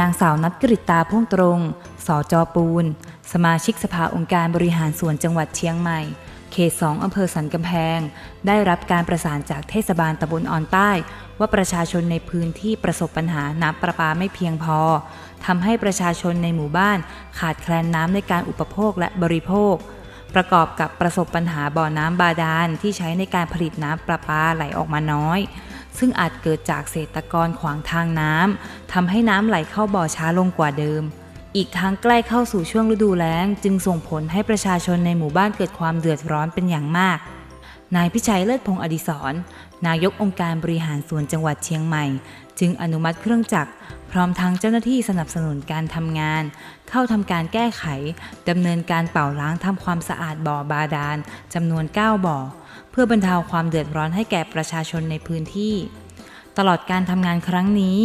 นางสาวนัทกริตาพ่วงตรง สจปูน สมาชิกสภาองค์การบริหารส่วนจังหวัดเชียงใหม่ เขต2อำเภอสันกำแพง ได้รับการประสานจากเทศบาลตำบลออนใต้ ว่าประชาชนในพื้นที่ประสบปัญหาน้ำประปาไม่เพียงพอทำให้ประชาชนในหมู่บ้านขาดแคลนน้ำในการอุปโภคและบริโภค ประกอบกับประสบปัญหาบ่อน้ำบาดาลที่ใช้ในการผลิตน้ำประปาไหลออกมาน้อย ซึ่งอาจเกิดจากเศษตะกรขวางทางน้ำทำให้น้ำไหลเข้าบ่อช้าลงกว่าเดิม อีกทั้งใกล้เข้าสู่ช่วงฤดูแล้ง จึงส่งผลให้ประชาชนในหมู่บ้านเกิดความเดือดร้อนเป็นอย่างมาก นายพิชัยเลิศพงศ์อดิศรนายกองค์การบริหารส่วนจังหวัดเชียงใหม่ จึงอนุมัติเครื่องจักร ร้อมทั้งเจ้าหน้าที่สนับสนุนการทำงาน เข้าทำการแก้ไขดำเนินการเป่าล้างทำความสะอาดบ่อบาดาลจำนวน 9 บ่อ เพื่อบรรเทาความเดือดร้อนให้แก่ประชาชนในพื้นที่ ตลอดการทำงานครั้งนี้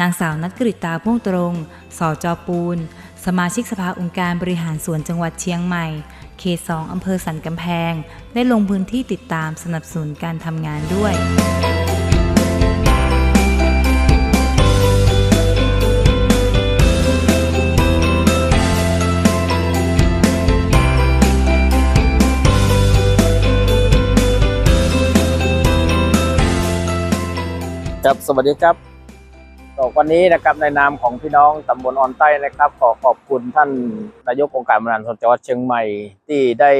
นางสาวนัทกริตาพ่วงตรงสจปูน สมาชิกสภาองค์การบริหารส่วนจังหวัดเชียงใหม่ เขต2อำเภอสันกำแพง ได้ลงพื้นที่ติดตามสนับสนุนการทำงานด้วย ครับสวัสดีครับก็วันนี้นะครับในนามของพี่น้องตำบลออนใต้นะครับ ขอขอบคุณท่านนายกองค์การบริหารส่วนจังหวัดเชียงใหม่ที่ได้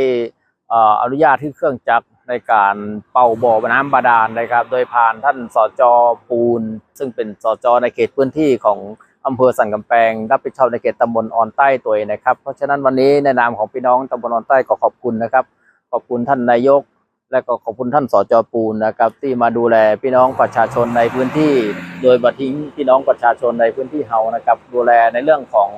อนุญาตที่เครื่องจักรในการเป่าบ่อน้ำบาดาลนะครับ โดยผ่านท่านสจปูน ซึ่งเป็นสจในเขตพื้นที่ของอำเภอสันกำแพงรับผิดชอบในเขตตำบลออนใต้ตัวเองนะครับ เพราะฉะนั้นวันนี้ในนามของพี่น้องตำบลออนใต้ก็ขอบคุณนะครับ ขอบคุณท่านนายก และก็ขอบคุณท่านสจปูนนะครับ ที่มาดูแลพี่น้องประชาชนในพื้นที่ โดยบัทิ้งพี่น้องประชาชนในพื้นที่เฮานะครับ ดูแลในเรื่องของ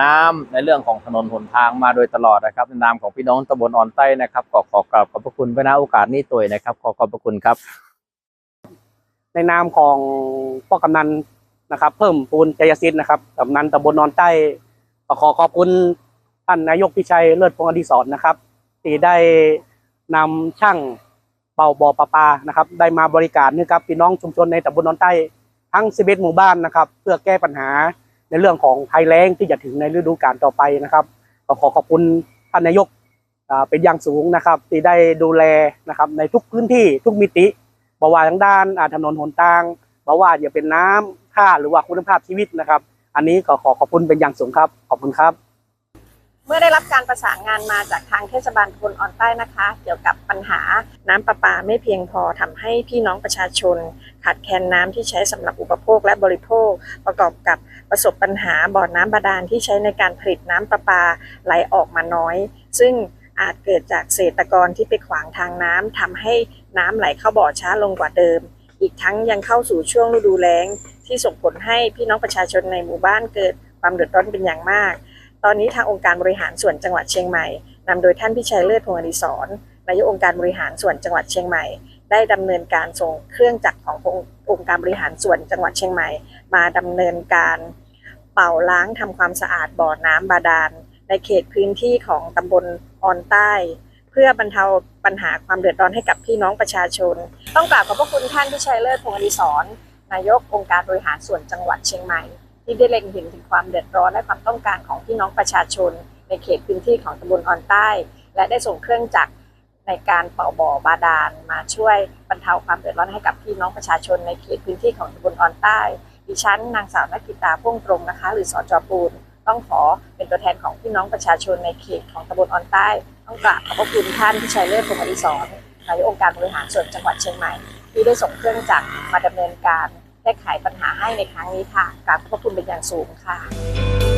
น้ำในเรื่องของถนนหนทางมาโดยตลอดนะครับในนามของพี่น้องตำบลอ่อนใต้นะครับขอขอกราบขอบพระคุณไว้ณโอกาสนี้ตัวนะครับ ขอขอบพระคุณครับ ในนามของพ่อกำนันนะครับ เพิ่มปูนใจยศิษย์นะครับกำนันตำบลนอนใต้ก็ขอขอบคุณท่านนายกพิชัยเลิศพงศ์อดิศรนะครับที่ได้ นำช่างเป่าบ่อประปานะครับ ได้มาบริการนี่ครับพี่น้องชุมชนในตำบลนอนใต้ทั้ง 11 หมู่บ้านนะครับ เพื่อแก้ปัญหาในเรื่องของภัยแล้งที่จะถึงในฤดูกาลต่อไปนะครับก็ขอขอบคุณท่านนายกเป็นอย่างสูงนะครับ ที่ได้ดูแลนะครับในทุกพื้นที่ทุกมิติบว่าทั้งด้านถนนหนทางบว่าอย่าเป็นน้ำท่าหรือว่าคุณภาพชีวิตนะครับ อันนี้ก็ขอขอบคุณเป็นอย่างสูงครับ ขอบคุณครับ เมื่อได้รับการประสานงานมาจากทางเทศบาลตำบลออนใต้นะคะ เกี่ยวกับปัญหาน้ำประปาไม่เพียงพอทำให้พี่น้องประชาชน ขาดแคลนน้ำที่ใช้สำหรับอุปโภคและบริโภค ประกอบกับประสบปัญหาบ่อน้ำบาดาลที่ใช้ในการผลิตน้ำประปาไหลออกมาน้อย ซึ่งอาจเกิดจากเศรษฐกรที่ไปขวางทางน้ำทำให้น้ำไหลเข้าบ่อช้าลงกว่าเดิม อีกทั้งยังเข้าสู่ช่วงฤดูแล้ง ที่ส่งผลให้พี่น้องประชาชนในหมู่บ้านเกิดความเดือดร้อนเป็นอย่างมาก ตอนนี้ทางองค์การบริหารส่วนจังหวัดเชียงใหม่นำโดยท่านพิชัยเลิศพงศ์อดิศรนายกองค์การบริหารส่วนจังหวัดเชียงใหม่ ได้ดำเนินการส่งเครื่องจักรขององค์การบริหารส่วนจังหวัดเชียงใหม่ มาดำเนินการเป่าล้างทำความสะอาดบ่อน้ำบาดาลในเขตพื้นที่ของตำบลออนใต้ เพื่อบรรเทาปัญหาความเดือดร้อนให้กับพี่น้องประชาชน ต้องกราบขอบพระคุณท่านพิชัยเลิศพงศ์อดิศรนายกองค์การบริหารส่วนจังหวัดเชียงใหม่ ที่ได้เล็งเห็นถึงความเดือดร้อนและความต้องการของพี่น้องประชาชน ในเขตพื้นที่ของตำบลออนใต้ และได้ส่งเครื่องจักรในการเป่าบ่อบาดาลมาช่วยบรรเทาความเดือดร้อนให้กับพี่น้องประชาชนในเขตพื้นที่ของตำบลออนใต้ ดิฉันนางสาวนักกิตาพ่วงตรงนะคะ หรือสจปูน ต้องขอเป็นตัวแทนของพี่น้องประชาชนในเขตของตำบลออนใต้ ต้องกราบขอบพระคุณท่านพิชัยเลิศพงศ์อดิศรนายกองค์การบริหารส่วนจังหวัดเชียงใหม่ ที่ได้ส่งเครื่องจักรมาดำเนินการ แก้ไขปัญหาให้ในครั้งนี้ค่ะกราบขอบพระคุณเป็นอย่างสูงค่ะ